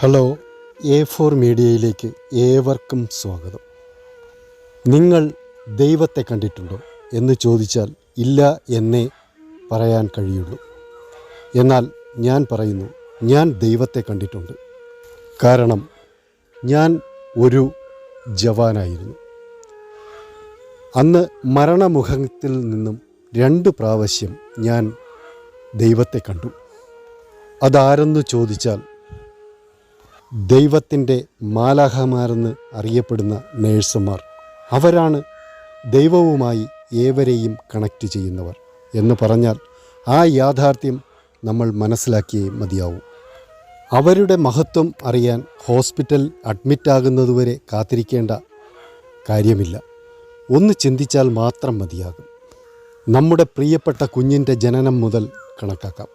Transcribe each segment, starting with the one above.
Hello A four മീഡിയയിലേക്ക് ഏവർക്കും സ്വാഗതം. നിങ്ങൾ ദൈവത്തെ കണ്ടിട്ടുണ്ടോ എന്ന് ചോദിച്ചാൽ ഇല്ല എന്നേ പറയാൻ കഴിയുള്ളൂ. എന്നാൽ ഞാൻ പറയുന്നു ഞാൻ ദൈവത്തെ കണ്ടിട്ടുണ്ട്. കാരണം ഞാൻ ഒരു ജവാനായിരുന്നു. അന്ന് മരണമുഖത്തിൽ നിന്നും രണ്ട് പ്രാവശ്യം ഞാൻ ദൈവത്തെ കണ്ടു. അതാരെന്ന് ചോദിച്ചാൽ ദൈവത്തിന്റെ മാലാഹമാരെന്ന് അറിയപ്പെടുന്ന നേഴ്സുമാർ. അവരാണ് ദൈവവുമായി ഏവരെയും കണക്റ്റ് ചെയ്യുന്നവർ എന്ന് പറഞ്ഞാൽ ആ യാഥാർത്ഥ്യം നമ്മൾ മനസ്സിലാക്കിയേ മതിയാവും. അവരുടെ മഹത്വം അറിയാൻ ഹോസ്പിറ്റൽ അഡ്മിറ്റാകുന്നതുവരെ കാത്തിരിക്കേണ്ട കാര്യമില്ല. ഒന്ന് ചിന്തിച്ചാൽ മാത്രം മതിയാകും. നമ്മുടെ പ്രിയപ്പെട്ട കുഞ്ഞിന്റെ ജനനം മുതൽ കണക്കാക്കാം.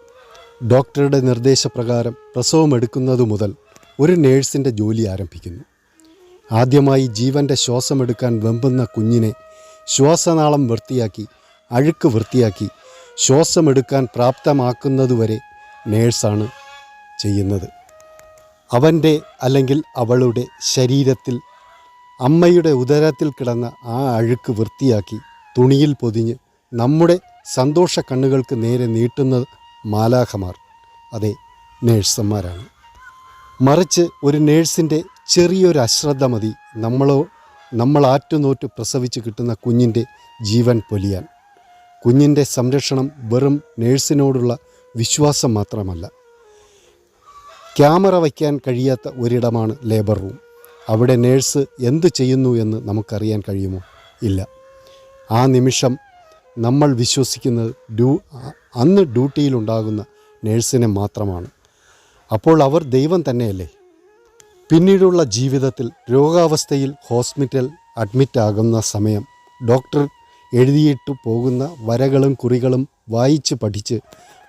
ഡോക്ടറുടെ നിർദ്ദേശപ്രകാരം പ്രസവം എടുക്കുന്നതു മുതൽ ഒരു നേഴ്സിന്റെ ജോലി ആരംഭിക്കുന്നു. ആദ്യമായി ജീവന്റെ ശ്വാസമെടുക്കാൻ വെമ്പുന്ന കുഞ്ഞിനെ ശ്വാസനാളം വൃത്തിയാക്കി അഴുക്ക് വൃത്തിയാക്കി ശ്വാസമെടുക്കാൻ പ്രാപ്തമാക്കുന്നതുവരെ നേഴ്സാണ് ചെയ്യുന്നത്. അവന്റെ അല്ലെങ്കിൽ അവളുടെ ശരീരത്തിൽ അമ്മയുടെ ഉദരത്തിൽ കിടന്ന ആ അഴുക്ക് വൃത്തിയാക്കി തുണിയിൽ പൊതിഞ്ഞ് നമ്മുടെ സന്തോഷ കണ്ണുകൾക്ക് നേരെ നീട്ടുന്നത് മാലാഖമാർ അതെ നേഴ്സന്മാരാണ്. മറിച്ച് ഒരു നേഴ്സിന്റെ ചെറിയൊരു അശ്രദ്ധ മതി. നമ്മളോ നമ്മൾ ആറ്റുനോറ്റ് പ്രസവിച്ച് കിട്ടുന്ന കുഞ്ഞിന്റെ ജീവൻ പൊലിയാൻ. കുഞ്ഞിന്റെ സംരക്ഷണം വെറും നേഴ്സിനോടുള്ള വിശ്വാസം മാത്രമല്ല. ക്യാമറ വയ്ക്കാൻ കഴിയാത്ത ഒരിടമാണ് ലേബർ റൂം. അവിടെ നേഴ്സ് എന്ത് ചെയ്യുന്നു എന്ന് നമുക്കറിയാൻ കഴിയുമോ? ഇല്ല. ആ നിമിഷം നമ്മൾ വിശ്വസിക്കുന്നത് ഡ്യൂ അന്ന് ഡ്യൂട്ടിയിലുണ്ടാകുന്ന നേഴ്സിനെ മാത്രമാണ്. അപ്പോൾ അവർ ദൈവം തന്നെയല്ലേ? പിന്നീടുള്ള ജീവിതത്തിൽ രോഗാവസ്ഥയിൽ ഹോസ്പിറ്റൽ അഡ്മിറ്റ് ആകുന്ന സമയം ഡോക്ടർ എഴുതിയിട്ട് പോകുന്ന വരകളും കുറികളും വായിച്ച് പഠിച്ച്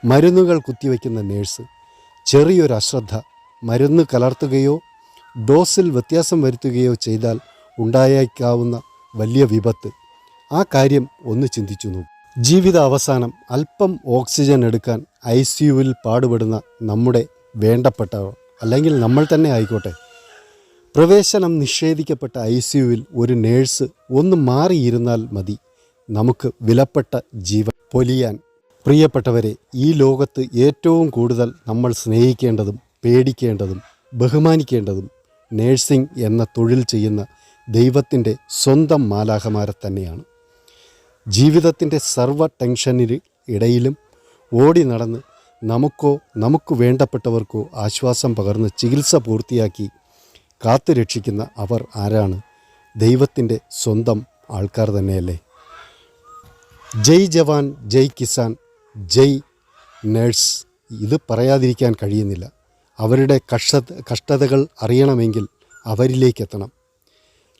മരുന്നുകൾ കുത്തിവെക്കുന്ന നേഴ്സ് ചെറിയൊരു അശ്രദ്ധ മരുന്ന് കലർത്തുകയോ ഡോസിൽ വ്യത്യാസം വരുത്തുകയോ ചെയ്താൽ ഉണ്ടായേക്കാവുന്ന വലിയ വിപത്ത്. ആ കാര്യം ഒന്ന് ചിന്തിച്ചു നോക്കും. ജീവിത അവസാനം അല്പം ഓക്സിജൻ എടുക്കാൻ ഐ സിയുവിൽ പാടുപെടുന്ന നമ്മുടെ വേണ്ടപ്പെട്ടവർ അല്ലെങ്കിൽ നമ്മൾ തന്നെ ആയിക്കോട്ടെ. പ്രവേശനം നിഷേധിക്കപ്പെട്ട ഐ സിയുവിൽ ഒരു നേഴ്സ് ഒന്ന് മാറിയിരുന്നാൽ മതി. നമുക്ക് വിലപ്പെട്ട ജീവൻ പൊലിയാൻ. പ്രിയപ്പെട്ടവരെ ഈ ലോകത്ത് ഏറ്റവും കൂടുതൽ നമ്മൾ സ്നേഹിക്കേണ്ടതും പേടിക്കേണ്ടതും ബഹുമാനിക്കേണ്ടതും നേഴ്സിംഗ് എന്ന തൊഴിൽ ചെയ്യുന്ന ദൈവത്തിന്റെ സ്വന്തം മാലാഹമാരെ തന്നെയാണ്. ജീവിതത്തിന്റെ സർവ ടെൻഷനിൽ ഇടയിലും ഓടി നടന്ന് നമുക്കോ നമുക്ക് വേണ്ടപ്പെട്ടവർക്കോ ആശ്വാസം പകർന്ന് ചികിത്സ പൂർത്തിയാക്കി കാത്തു രക്ഷിക്കുന്ന അവർ ആരാണ്? ദൈവത്തിന്റെ സ്വന്തം ആൾക്കാർ തന്നെയല്ലേ? ജയ് ജവാൻ ജയ് കിസാൻ ജയ് നേഴ്സ് ഇത് പറയാതിരിക്കാൻ കഴിയുന്നില്ല. അവരുടെ കഷ്ട കഷ്ടതകൾ അറിയണമെങ്കിൽ അവരിലേക്ക് എത്തണം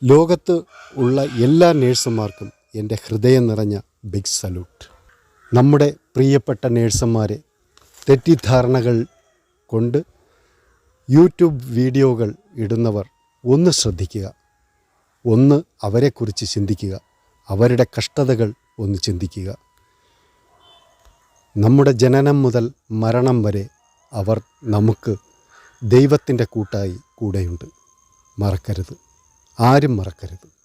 ലോകത്ത് ഉള്ള എല്ലാ നേഴ്സുമാർക്കും എന്റെ ഹൃദയം നിറഞ്ഞ ബിഗ് സല്യൂട്ട്. നമ്മുടെ പ്രിയപ്പെട്ട നേഴ്സുമാരെ തെറ്റിദ്ധാരണകൾ കൊണ്ട് യൂട്യൂബ് വീഡിയോകൾ ഇടുന്നവർ ഒന്ന് ശ്രദ്ധിക്കുക. ഒന്ന് അവരെക്കുറിച്ച് ചിന്തിക്കുക. അവരുടെ കഷ്ടതകൾ ഒന്ന് ചിന്തിക്കുക. നമ്മുടെ ജനനം മുതൽ മരണം വരെ അവർ നമുക്ക് ദൈവത്തിന്റെ കൂട്ടായി കൂടെയുണ്ട്. മറക്കരുത്. ആരും മറക്കരുത്.